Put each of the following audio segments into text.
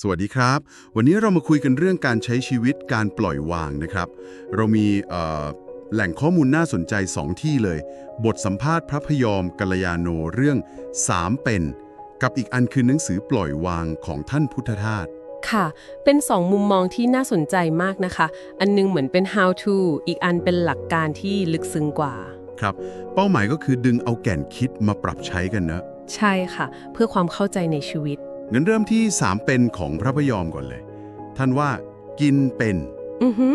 สวัสดีครับ วันนี้เรามาคุยกันเรื่องการใช้ชีวิตการปล่อยวางนะครับ เรามีเอ่อแหล่งข้อมูลน่าสนใจ 2 ที่เลย บทสัมภาษณ์พระพยอมกัลยาโนเรื่อง3เป็น กับอีกอันคือหนังสือปล่อยวางของท่านพุทธทาสค่ะ เป็นสองมุมมองที่น่าสนใจมากนะคะ อันนึงเหมือนเป็น how to อีกอันเป็นหลักการที่ลึกซึ้งกว่า ครับ เป้าหมายก็คือดึงเอาแก่นคิดมาปรับใช้กันนะ ใช่ค่ะ เพื่อความเข้าใจในชีวิต งั้นเริ่มที่3เป็นของพระพยอมก่อนเลย ท่านว่ากินเป็นอือฮึ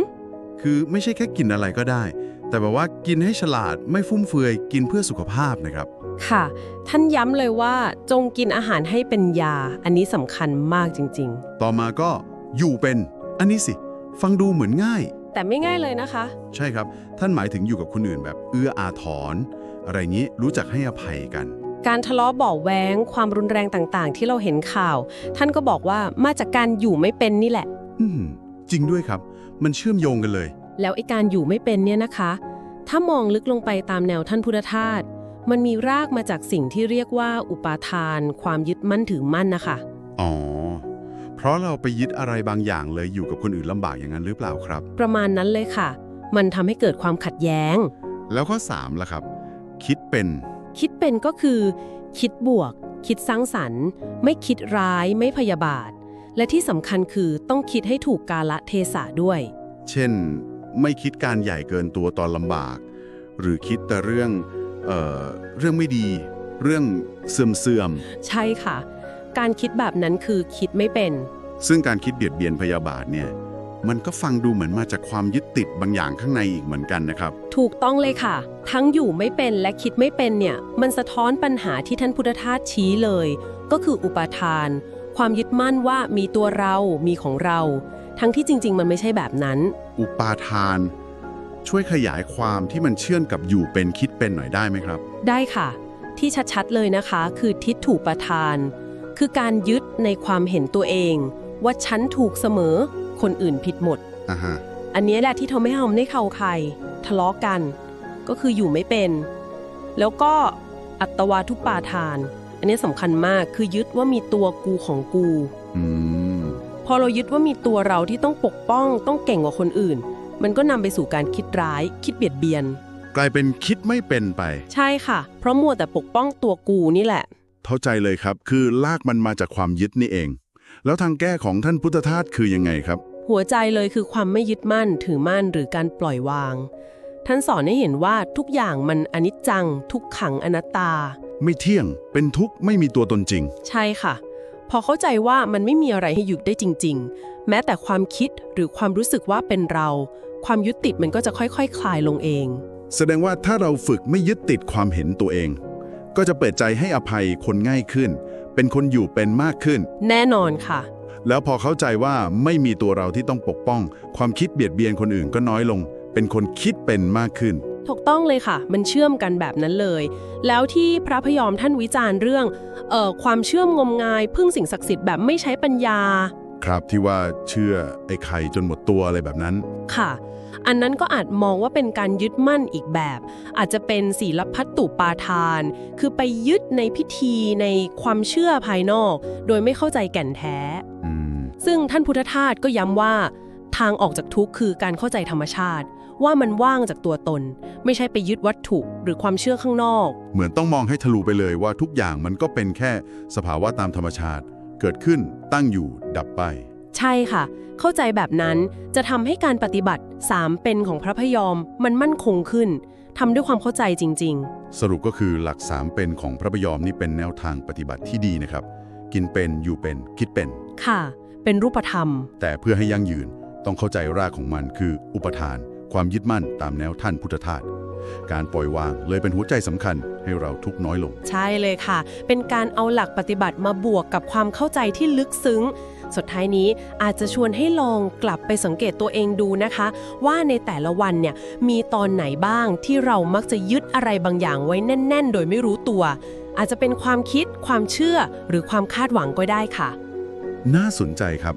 คือไม่ใช่แค่กินอะไรก็ได้ แต่แบบว่ากินให้ฉลาดไม่ฟุ่มเฟือยกินเพื่อสุขภาพนะครับ ค่ะ ท่านย้ำเลยว่าจงกินอาหารให้เป็นยา อันนี้สำคัญมากจริง ต่อมาก็อยู่เป็น อันนี้สิ ฟังดูเหมือนง่าย ๆ แต่ไม่ง่ายเลยนะคะ ใช่ครับ ท่านหมายถึงอยู่กับคนอื่นแบบเอื้ออาทร อะไรงี้รู้จักให้อภัยกัน การทะเลาะเบาะแว้ง ความรุนแรงต่างๆ ที่เราเห็นข่าว ท่านก็บอกว่ามาจากการอยู่ไม่เป็นนี่แหละ อืม จริงด้วยครับ มันเชื่อมโยงกันเลย แล้วไอ้การอยู่ไม่เป็นเนี่ยนะคะ ถ้ามองลึกลงไปตามแนวท่านพุทธทาสมันมีรากมาจากสิ่งที่เรียกว่าอุปาทาน ความยึดมั่นถือมั่นนะคะ อ๋อ เพราะเราไปยึดอะไรบางอย่างเลยอยู่กับคนอื่นลำบากอย่างนั้นหรือเปล่าครับ ประมาณนั้นเลยค่ะ มันทำให้เกิดความขัดแย้ง แล้วข้อ3ล่ะครับ คิดเป็น คิดเป็นก็คือ คิดบวก คิดสร้างสรรค์ ไม่คิดร้ายไม่พยาบาท และที่สำคัญคือต้องคิดให้ถูกกาละเทศะด้วย เช่น ไม่คิดการใหญ่เกินตัวตอนลำบาก หรือคิดแต่เรื่องเอ่อเรื่องไม่ดี เรื่องเสื่อมเสื่อมใช่ค่ะ การคิดแบบนั้นคือคิดไม่เป็นๆซึ่งการคิดเบียดเบียนพยาบาทเนี่ย มันก็ฟังดูเหมือนมาจากความยึดติดบางอย่างข้างในอีกเหมือนกันนะครับ ถูกต้องเลยค่ะ ทั้งอยู่ไม่เป็นและคิดไม่เป็นเนี่ย มันสะท้อนปัญหาที่ท่านพุทธทาสชี้เลย ก็คืออุปาทาน ความยึดมั่นว่ามีตัวเรา มีของเรา ทั้งที่จริง ๆ มันไม่ใช่แบบนั้น อุปาทาน ช่วยขยายความที่มันเชื่อมกับอยู่เป็นคิดเป็นหน่อยได้ไหมครับ ได้ค่ะ ที่ชัดๆเลยนะคะ คือทิฏฐุปทาน คือการยึดในความเห็นตัวเอง ว่าฉันถูกเสมอ คนอื่นผิดหมด อ่าฮะ อันนี้แหละที่ทำให้เราไม่เข้าใคร ทะเลาะกัน ก็คืออยู่ไม่เป็น แล้วก็อัตวาทุปาทาน อันนี้สำคัญมากคือยึดว่ามีตัวกูของกู อืม พอเรายึดว่ามีตัวเราที่ต้องปกป้อง ต้องเก่งกว่าคนอื่น มันก็นำไปสู่การคิดร้าย คิดเบียดเบียน กลายเป็นคิดไม่เป็นไป ใช่ค่ะ เพราะมัวแต่ปกป้องตัวกูนี่แหละ เข้าใจเลยครับ คือลากมันมาจากความยึดนี่เอง แล้วทางแก้ของท่านพุทธทาสคือยังไงครับ หัวใจเลยคือความไม่ยึดมั่นถือมั่นหรือการปล่อยวาง ท่านสอนให้เห็นว่าทุกอย่างมันอนิจจัง ทุกขังอนัตตา ไม่เที่ยง เป็นทุกข์ไม่มีตัวตนจริง ใช่ค่ะ พอเข้าใจว่ามันไม่มีอะไรให้หยุดได้จริง ๆ แม้แต่ความคิดหรือความรู้สึกว่าเป็นเรา ความยึดติดมันก็จะค่อยๆคคลายลงเอง แสดงว่าถ้าเราฝึกไม่ยึดติดความเห็นตัวเอง ก็จะเปิดใจให้อภัยคนง่ายขึ้น เป็นคนอยู่เป็นมากขึ้น แน่นอนค่ะ แล้วพอเข้าใจว่าไม่มีตัวเราที่ต้องปกป้อง ความคิดเบียดเบียนคนอื่นก็น้อยลง เป็นคนคิดเป็นมากขึ้น ถูกต้องเลยค่ะ มันเชื่อมกันแบบนั้นเลย แล้วที่พระพยอมท่านวิจารณ์เรื่องเอ่อความเชื่อมงมงาย พึ่งสิ่งศักดิ์สิทธิ์แบบไม่ใช้ปัญญา ครับที่ว่าเชื่อไอ้ไข่จนหมดตัวอะไรแบบนั้น ค่ะ อันนั้นก็อาจมองว่าเป็นการยึดมั่นอีกแบบ อาจจะเป็นศีลพัตตุปาทาน คือไปยึดในพิธีในความเชื่อภายนอก โดยไม่เข้าใจแก่นแท้อืม ซึ่งท่านพุทธทาสก็ย้ำว่า ทางออกจากทุกข์คือการเข้าใจธรรมชาติ ว่ามันว่างจากตัวตน ไม่ใช่ไปยึดวัตถุหรือความเชื่อข้างนอก เหมือนต้องมองให้ทะลุไปเลยว่าทุกอย่างมันก็เป็นแค่สภาวะตามธรรมชาติ เกิดขึ้นตั้งอยู่ดับไป ใช่ค่ะ เข้าใจแบบนั้นจะทำให้การปฏิบัติสามเป็นของพระพยอมมันมั่นคงขึ้นทำด้วยความเข้าใจจริงๆสรุปก็คือหลักสามเป็นของพระพยอมนี่เป็นแนวทางปฏิบัติที่ดีนะครับ กินเป็นอยู่เป็นคิดเป็นค่ะ เป็นรูปธรรม แต่เพื่อให้ยั่งยืนต้องเข้าใจรากของมันคืออุปทาน ความยึดมั่นตามแนวท่านพุทธทาสการปล่อยวางเลยเป็นหัวใจสำคัญให้เราทุกข์น้อยลง ใช่เลยค่ะ เป็นการเอาหลักปฏิบัติมาบวกกับความเข้าใจที่ลึกซึ้ง สุดท้ายนี้อาจจะชวนให้ลองกลับไปสังเกตตัวเองดูนะคะ ว่าในแต่ละวันเนี่ยมีตอนไหนบ้างที่เรามักจะยึดอะไรบางอย่างไว้แน่น ๆ โดยไม่รู้ตัว อาจจะเป็นความคิด ความเชื่อ หรือความคาดหวังก็ได้ค่ะ น่าสนใจครับ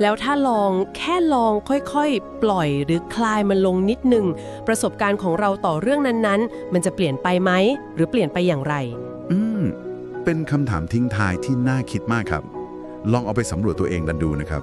แล้วถ้าลองแค่ลองค่อยๆ ปล่อยหรือคลายมันลงนิดหนึ่งประสบการณ์ของเราต่อเรื่องนั้นๆ มันจะเปลี่ยนไปไหม หรือเปลี่ยนไปอย่างไร อืม เป็นคำถามทิ้งท้ายที่น่าคิดมากครับ ลองเอาไปสำรวจตัวเองกันดูนะครับ